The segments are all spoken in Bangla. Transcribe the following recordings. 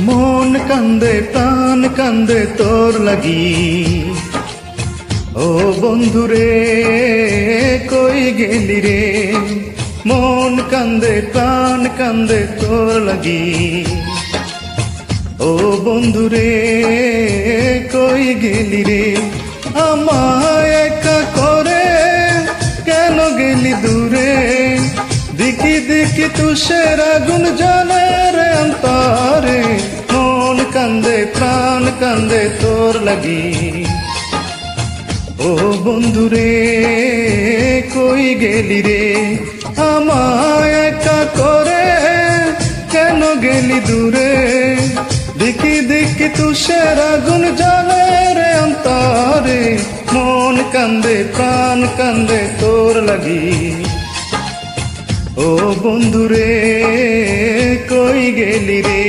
মন কান্দে, প্রাণ কান্দে, তোর লাগি। ও বন্ধুরে, কই গেলি রে? মন কান্দে, প্রাণ কান্দে, তোর লাগি। ও বন্ধুরে, কই গেলি রে? আমায় একা করে কেন গেলি দূরে? দেখি দেখি, তুষের আগুন জ্বলে কান্দে, প্রাণ কান্দে তোর লাগি। ও বন্ধুরে কই গেলি রে? আমায় একা করে কেন গেলি দূরে? দেখি দেখি তুষের আগুন জ্বলে রে অন্তরে। মন কান্দে, প্রাণ কান্দে তোর লাগি। ও বন্ধুরে কই গেলি রে?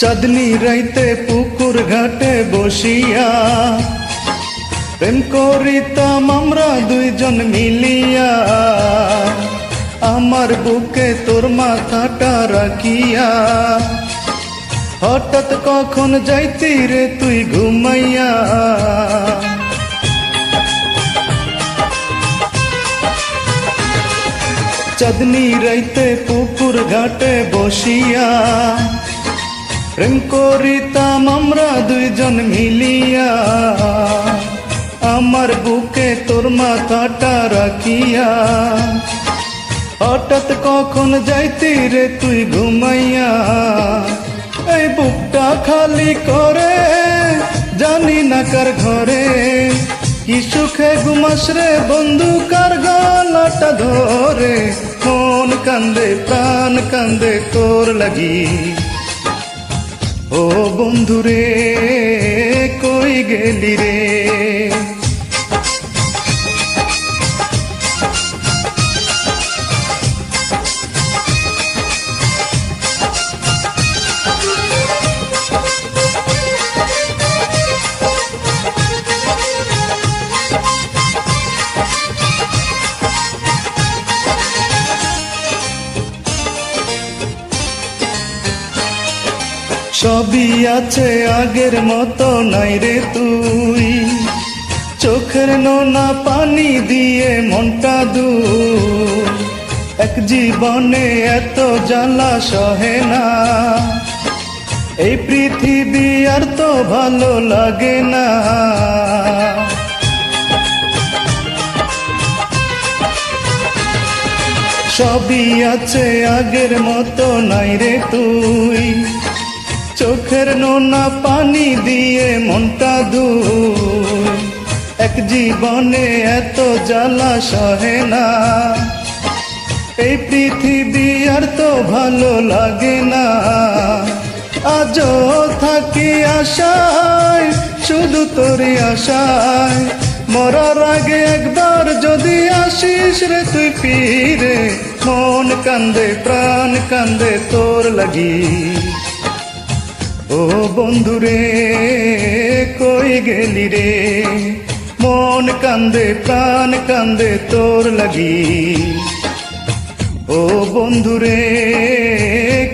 চাঁদনি রাইতে পুকুর ঘাটে বসিয়া প্রেম করিতাম আমরা দুইজন মিলিয়া। আমার বুকে তোর মাথাটা রাখিয়া। হঠাৎ কখন যাইতি রে তুই ঘুমাইয়া। চাঁদনি রাইতে পুকুর ঘাটে বসিয়া প্রেম করিতাম আমরা দুইজন মিলিয়া। আমার বুকে তোর মাথাটা রাখিয়া। হঠাৎ কখন যাইতি রে তুই ঘুমাইয়া। এই বুকটা খালি করে, জানি না কার ঘরে। কি সুখে ঘুমাস রে বন্ধু, কার গলাটা ধরে? মন কান্দে, প্রাণ কান্দে তোর লাগি। ও বন্ধুরে কই গেলি রে? সবই আছে আগের মতো নাই রে তুই। চোখের নোনা পানি দিয়ে মনটা দু এক জীবনে এত জ্বালা সহে না। এই পৃথিবী আর তো ভালো লাগে না। সবই আছে আগের মতো নাই রে তুই। চোখের নোনা পানি দিয়ে মনটা দু এক জীবনে এত জ্বালা সহে না। এই পৃথিবী আর তো ভালো লাগে না। আজও থাকি আশায়, শুধু তোরই আশায়। মরার আগে একবার যদি আসিস রে তুই ফিরে, মন কান্দে, প্রাণ কান্দে তোর লাগি। ও বন্ধুরে, কই গেলি রে? মন কান্দে, প্রাণ কান্দে তোর লাগি। ও বন্ধুরে,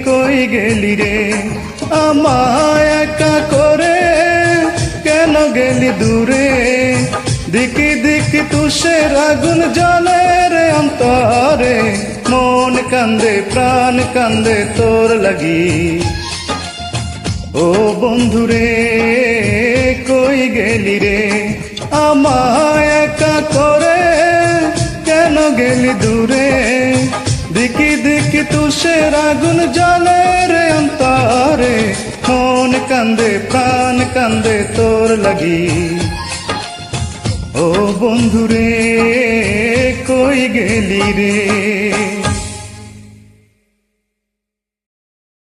কই গেলি রে? আমায় একা করে কেন গেলি দূরে? দিকি দিকি তুষের আগুন জলে রে অন্তরে। মন কান্দে, প্রাণ কান্দে তোর লাগি। বন্ধুরে, কই গেলি রে? আমায় একা করে কেন গেলি দূরে? দিকি দিকি তুষের আগুন জলে রে অন্তরে। মন কান্দে, প্রাণ কান্দে তোর লাগি। ও বন্ধুরে, কই গেলি রে?